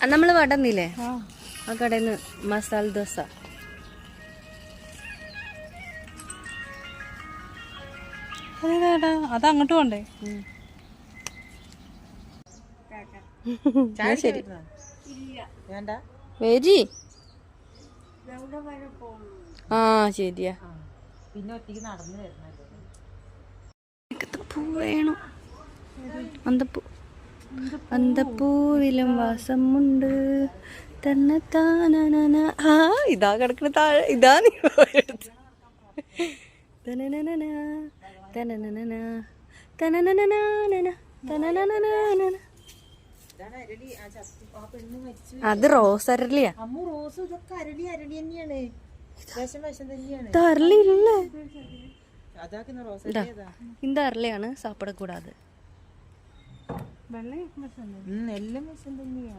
നമ്മൾ വടന്നില്ലേ? ആ. ആ കടയിൽ നിന്ന് മസാല ദോശ. അത് അങ്ങോട്ട് പോണ്ടേ? ശരി. വേജി വെരി. ആ ശരിയാ. പിന്നെ ഒറ്റയ്ക്ക് നടന്നു വരുന്നത് പൂ വേണം. അന്തപ്പൂ അന്തപ്പൂവിലും വാസമുണ്ട് തന്നെ താനന ആ ഇതാ കിടക്കണ താഴെ ഇതാ നീ അത് റോസ് അരളിയാ ഇത് അരളിയാണ് സാപ്പിട അരളി വെള്ളം എല്ലാം വിഷം തന്നെയാ.